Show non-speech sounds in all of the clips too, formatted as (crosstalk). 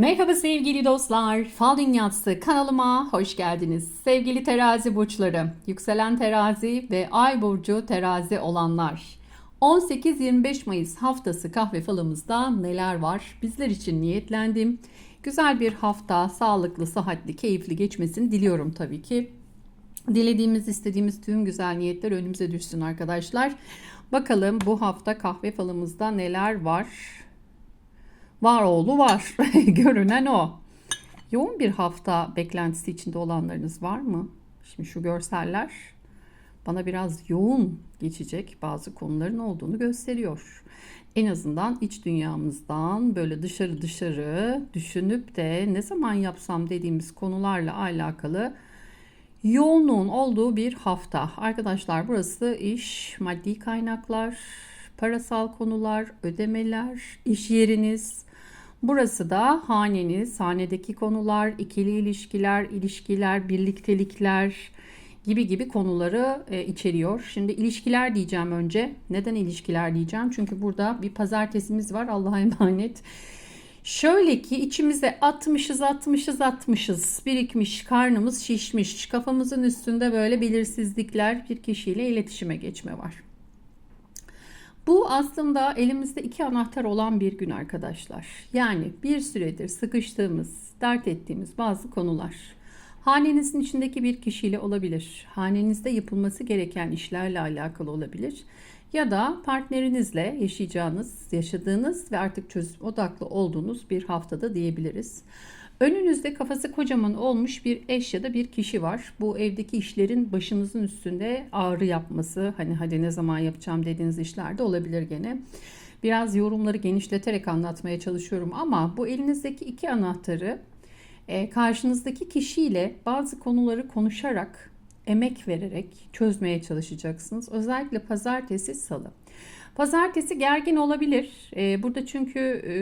Merhaba sevgili dostlar. Fal Dünyası kanalıma hoş geldiniz. Sevgili terazi burçları, yükselen terazi ve ay burcu terazi olanlar. 18-25 Mayıs haftası kahve falımızda neler var? Bizler için niyetlendim. Güzel bir hafta, sağlıklı, sıhhatli, keyifli geçmesini diliyorum tabii ki. Dilediğimiz, istediğimiz tüm güzel niyetler önümüze düşsün arkadaşlar. Bakalım bu hafta kahve falımızda neler var? Var oğlu var. (laughs) Görünen o. Yoğun bir hafta beklentisi içinde olanlarınız var mı? Şimdi şu görseller bana biraz yoğun geçecek bazı konuların olduğunu gösteriyor. En azından iç dünyamızdan böyle dışarı dışarı düşünüp de ne zaman yapsam dediğimiz konularla alakalı yoğunluğun olduğu bir hafta. Arkadaşlar burası iş, maddi kaynaklar, parasal konular, ödemeler, iş yeriniz. Burası da haneniz, hanedeki konular, ikili ilişkiler, ilişkiler, birliktelikler gibi gibi konuları e, içeriyor. Şimdi ilişkiler diyeceğim önce. Neden ilişkiler diyeceğim? Çünkü burada bir pazartesimiz var. Allah'a (laughs) emanet. Şöyle ki içimize atmışız atmışız atmışız birikmiş karnımız şişmiş kafamızın üstünde böyle belirsizlikler bir kişiyle iletişime geçme var. Bu aslında elimizde iki anahtar olan bir gün arkadaşlar. Yani bir süredir sıkıştığımız, dert ettiğimiz bazı konular. Hanenizin içindeki bir kişiyle olabilir. Hanenizde yapılması gereken işlerle alakalı olabilir. Ya da partnerinizle yaşayacağınız, yaşadığınız ve artık çözüm odaklı olduğunuz bir haftada diyebiliriz. Önünüzde kafası kocaman olmuş bir eş ya da bir kişi var. Bu evdeki işlerin başınızın üstünde ağrı yapması, hani hadi ne zaman yapacağım dediğiniz işler de olabilir gene. Biraz yorumları genişleterek anlatmaya çalışıyorum ama bu elinizdeki iki anahtarı e, karşınızdaki kişiyle bazı konuları konuşarak, emek vererek çözmeye çalışacaksınız. Özellikle pazartesi, salı. Pazartesi gergin olabilir. E, burada çünkü e,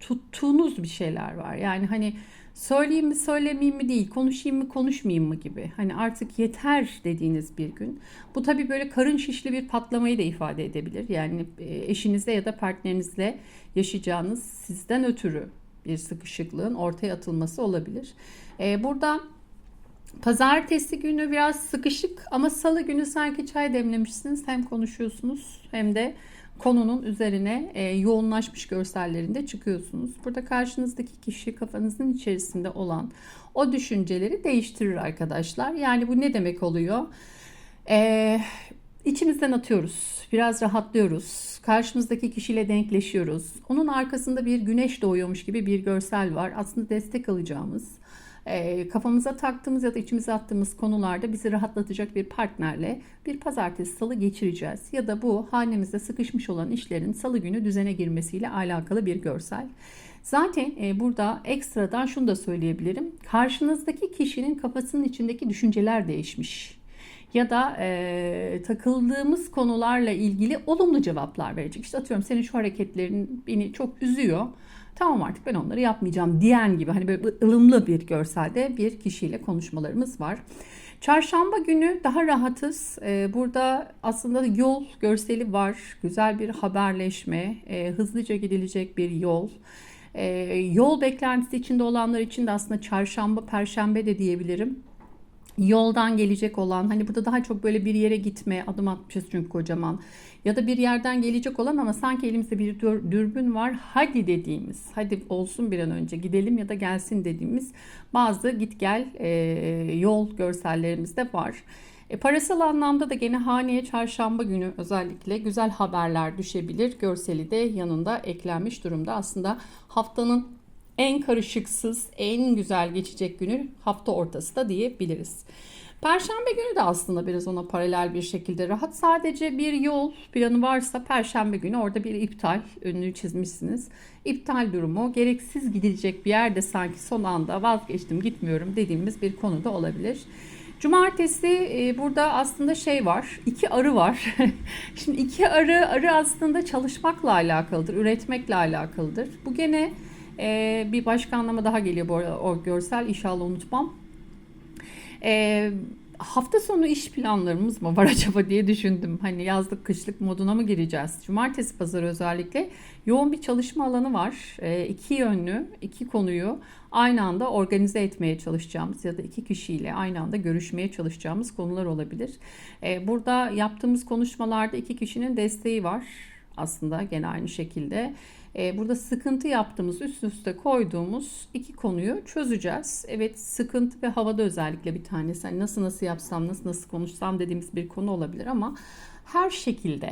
tuttuğunuz bir şeyler var. Yani hani söyleyeyim mi söylemeyeyim mi değil, konuşayım mı konuşmayayım mı gibi. Hani artık yeter dediğiniz bir gün. Bu tabii böyle karın şişli bir patlamayı da ifade edebilir. Yani eşinizle ya da partnerinizle yaşayacağınız sizden ötürü bir sıkışıklığın ortaya atılması olabilir. Ee, burada pazartesi günü biraz sıkışık ama salı günü sanki çay demlemişsiniz. Hem konuşuyorsunuz hem de konunun üzerine e, yoğunlaşmış görsellerinde çıkıyorsunuz. Burada karşınızdaki kişi kafanızın içerisinde olan o düşünceleri değiştirir arkadaşlar. Yani bu ne demek oluyor? Ee, içimizden atıyoruz. Biraz rahatlıyoruz. Karşımızdaki kişiyle denkleşiyoruz. Onun arkasında bir güneş doğuyormuş gibi bir görsel var. Aslında destek alacağımız, e, kafamıza taktığımız ya da içimize attığımız konularda bizi rahatlatacak bir partnerle bir pazartesi salı geçireceğiz. Ya da bu hanemizde sıkışmış olan işlerin salı günü düzene girmesiyle alakalı bir görsel. Zaten e, burada ekstradan şunu da söyleyebilirim. Karşınızdaki kişinin kafasının içindeki düşünceler değişmiş ya da e, takıldığımız konularla ilgili olumlu cevaplar verecek. İşte atıyorum senin şu hareketlerin beni çok üzüyor. Tamam artık ben onları yapmayacağım diyen gibi hani böyle ılımlı bir görselde bir kişiyle konuşmalarımız var. Çarşamba günü daha rahatız. Ee, burada aslında yol görseli var. Güzel bir haberleşme, e, hızlıca gidilecek bir yol. E, yol beklentisi içinde olanlar için de aslında çarşamba, perşembe de diyebilirim yoldan gelecek olan hani burada daha çok böyle bir yere gitme adım atmışız çünkü kocaman ya da bir yerden gelecek olan ama sanki elimizde bir dürbün var hadi dediğimiz hadi olsun bir an önce gidelim ya da gelsin dediğimiz bazı git gel e, yol görsellerimiz de var. E, parasal anlamda da gene haneye çarşamba günü özellikle güzel haberler düşebilir. Görseli de yanında eklenmiş durumda. Aslında haftanın en karışıksız, en güzel geçecek günü hafta ortası da diyebiliriz. Perşembe günü de aslında biraz ona paralel bir şekilde rahat. Sadece bir yol planı varsa perşembe günü orada bir iptal önünü çizmişsiniz. İptal durumu gereksiz gidilecek bir yerde sanki son anda vazgeçtim gitmiyorum dediğimiz bir konu da olabilir. Cumartesi e, burada aslında şey var. iki arı var. (laughs) Şimdi iki arı arı aslında çalışmakla alakalıdır, üretmekle alakalıdır. Bu gene ee, bir başka anlama daha geliyor bu arada o görsel. İnşallah unutmam. Ee, hafta sonu iş planlarımız mı var (laughs) acaba diye düşündüm. Hani yazlık kışlık moduna mı gireceğiz? Cumartesi pazarı özellikle yoğun bir çalışma alanı var. E, iki yönlü, iki konuyu aynı anda organize etmeye çalışacağımız ya da iki kişiyle aynı anda görüşmeye çalışacağımız konular olabilir. E, burada yaptığımız konuşmalarda iki kişinin desteği var aslında gene aynı şekilde. E, burada sıkıntı yaptığımız, üst üste koyduğumuz iki konuyu çözeceğiz. Evet sıkıntı ve havada özellikle bir tanesi. Hani nasıl nasıl yapsam, nasıl nasıl konuşsam dediğimiz bir konu olabilir ama her şekilde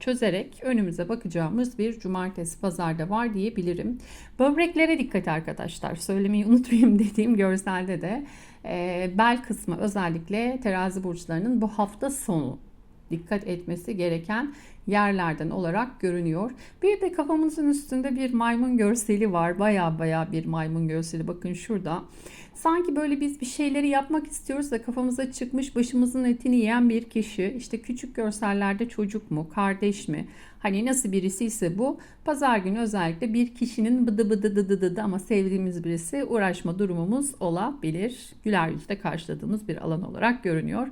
çözerek önümüze bakacağımız bir cumartesi pazarda var diyebilirim. Böbreklere dikkat arkadaşlar. Söylemeyi unutmayayım (laughs) dediğim görselde de e, bel kısmı özellikle terazi burçlarının bu hafta sonu dikkat etmesi gereken yerlerden olarak görünüyor. Bir de kafamızın üstünde bir maymun görseli var. Baya baya bir maymun görseli. Bakın şurada. Sanki böyle biz bir şeyleri yapmak istiyoruz da kafamıza çıkmış başımızın etini yiyen bir kişi. İşte küçük görsellerde çocuk mu, kardeş mi? Hani nasıl birisi ise bu. Pazar günü özellikle bir kişinin bıdı bıdı dı dı dı ama sevdiğimiz birisi uğraşma durumumuz olabilir. Güler yüzle karşıladığımız bir alan olarak görünüyor.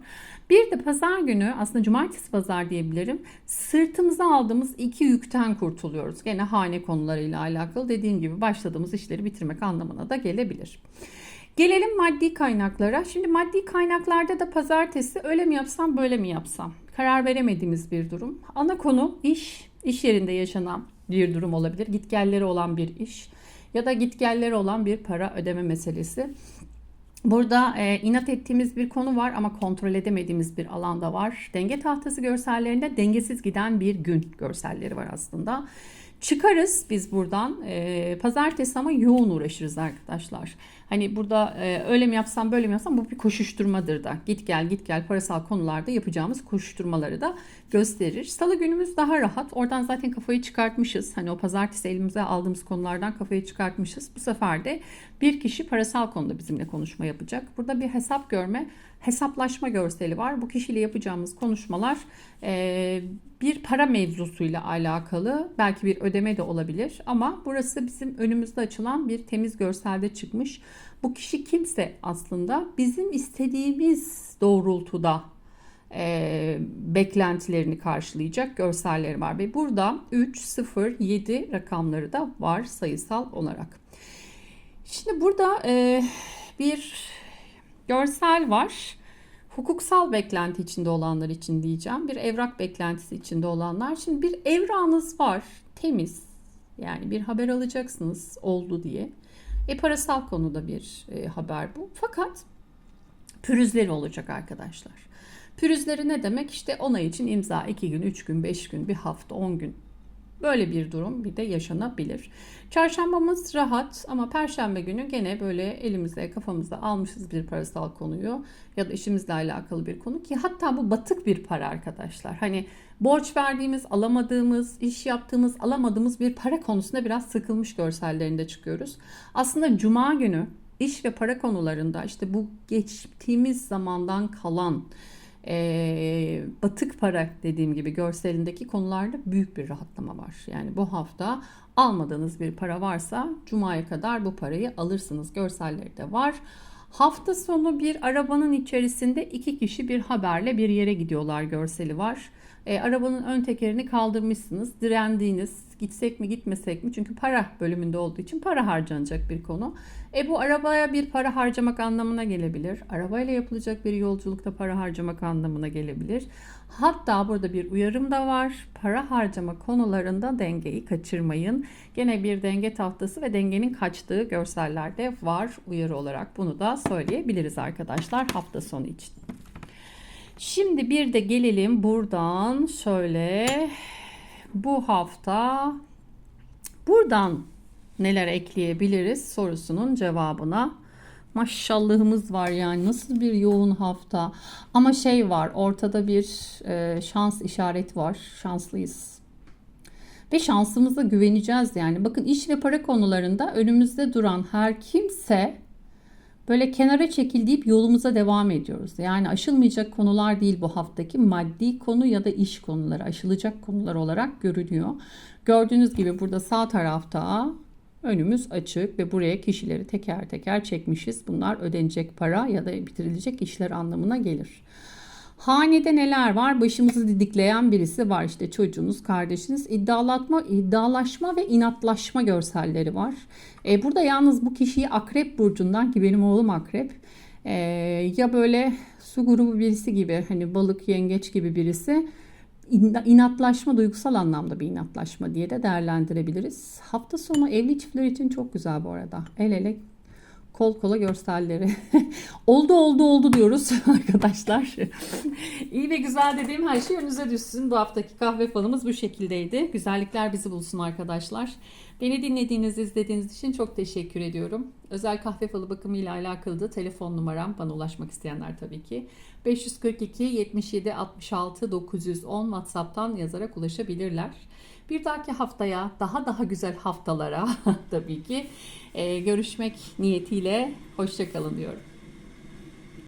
Bir de pazar günü aslında cumartesi pazar diyebilirim. Sırtımıza aldığımız iki yükten kurtuluyoruz. Gene hane konularıyla alakalı dediğim gibi başladığımız işleri bitirmek anlamına da gelebilir. Gelelim maddi kaynaklara. Şimdi maddi kaynaklarda da pazartesi öyle mi yapsam böyle mi yapsam? Karar veremediğimiz bir durum. Ana konu iş, iş yerinde yaşanan bir durum olabilir. Gitgelleri olan bir iş ya da gitgelleri olan bir para ödeme meselesi. Burada e, inat ettiğimiz bir konu var ama kontrol edemediğimiz bir alanda var. Denge tahtası görsellerinde dengesiz giden bir gün görselleri var aslında. Çıkarız biz buradan. E, pazartesi ama yoğun uğraşırız arkadaşlar. Hani burada e, öyle mi yapsam böyle mi yapsam bu bir koşuşturmadır da. Git gel git gel parasal konularda yapacağımız koşuşturmaları da gösterir. Salı günümüz daha rahat. Oradan zaten kafayı çıkartmışız. Hani o pazartesi elimize aldığımız konulardan kafayı çıkartmışız. Bu sefer de bir kişi parasal konuda bizimle konuşma yapacak. Burada bir hesap görme, hesaplaşma görseli var. Bu kişiyle yapacağımız konuşmalar e, bir para mevzusuyla alakalı. Belki bir ödeme de olabilir ama burası bizim önümüzde açılan bir temiz görselde çıkmış. Bu kişi kimse aslında bizim istediğimiz doğrultuda e, beklentilerini karşılayacak görselleri var. Ve burada 3, 0, 7 rakamları da var sayısal olarak. Şimdi burada e, bir görsel var. Hukuksal beklenti içinde olanlar için diyeceğim. Bir evrak beklentisi içinde olanlar. Şimdi bir evrağınız var. Temiz. Yani bir haber alacaksınız oldu diye. E parasal konuda bir e, haber bu. Fakat pürüzleri olacak arkadaşlar. Pürüzleri ne demek? İşte onay için imza 2 gün, 3 gün, 5 gün, bir hafta, 10 gün Böyle bir durum bir de yaşanabilir. Çarşambamız rahat ama perşembe günü gene böyle elimize kafamızda almışız bir parasal konuyu ya da işimizle alakalı bir konu ki hatta bu batık bir para arkadaşlar. Hani borç verdiğimiz, alamadığımız, iş yaptığımız, alamadığımız bir para konusunda biraz sıkılmış görsellerinde çıkıyoruz. Aslında cuma günü iş ve para konularında işte bu geçtiğimiz zamandan kalan e, batık para dediğim gibi görselindeki konularda büyük bir rahatlama var. Yani bu hafta almadığınız bir para varsa cumaya kadar bu parayı alırsınız. Görselleri de var. Hafta sonu bir arabanın içerisinde iki kişi bir haberle bir yere gidiyorlar görseli var. E, arabanın ön tekerini kaldırmışsınız, direndiğiniz, gitsek mi gitmesek mi? Çünkü para bölümünde olduğu için para harcanacak bir konu. E bu arabaya bir para harcamak anlamına gelebilir. Arabayla yapılacak bir yolculukta para harcamak anlamına gelebilir. Hatta burada bir uyarım da var. Para harcama konularında dengeyi kaçırmayın. Gene bir denge tahtası ve dengenin kaçtığı görsellerde var uyarı olarak. Bunu da söyleyebiliriz arkadaşlar hafta sonu için. Şimdi bir de gelelim buradan şöyle bu hafta buradan neler ekleyebiliriz sorusunun cevabına. Maşallahımız var yani nasıl bir yoğun hafta. Ama şey var ortada bir e, şans işaret var. Şanslıyız. Ve şansımıza güveneceğiz yani. Bakın iş ve para konularında önümüzde duran her kimse böyle kenara çekil deyip yolumuza devam ediyoruz. Yani aşılmayacak konular değil bu haftaki maddi konu ya da iş konuları aşılacak konular olarak görünüyor. Gördüğünüz gibi burada sağ tarafta Önümüz açık ve buraya kişileri teker teker çekmişiz. Bunlar ödenecek para ya da bitirilecek işler anlamına gelir. Hanede neler var? Başımızı didikleyen birisi var. İşte çocuğunuz, kardeşiniz. iddialatma, iddialaşma ve inatlaşma görselleri var. E, burada yalnız bu kişiyi akrep burcundan ki benim oğlum akrep. e, ya böyle su grubu birisi gibi hani balık, yengeç gibi birisi in- inatlaşma duygusal anlamda bir inatlaşma diye de değerlendirebiliriz. Hafta sonu evli çiftler için çok güzel bu arada. El ele kol kola görselleri. (laughs) oldu oldu oldu diyoruz (laughs) arkadaşlar. İyi ve güzel dediğim her şey önünüze düşsün. Bu haftaki kahve falımız bu şekildeydi. Güzellikler bizi bulsun arkadaşlar. Beni dinlediğiniz, izlediğiniz için çok teşekkür ediyorum. Özel kahve falı bakımı ile alakalı da telefon numaram bana ulaşmak isteyenler tabii ki. 542 77 66 910 WhatsApp'tan yazarak ulaşabilirler. Bir dahaki haftaya daha daha güzel haftalara (laughs) tabii ki e, görüşmek niyetiyle hoşçakalın diyorum.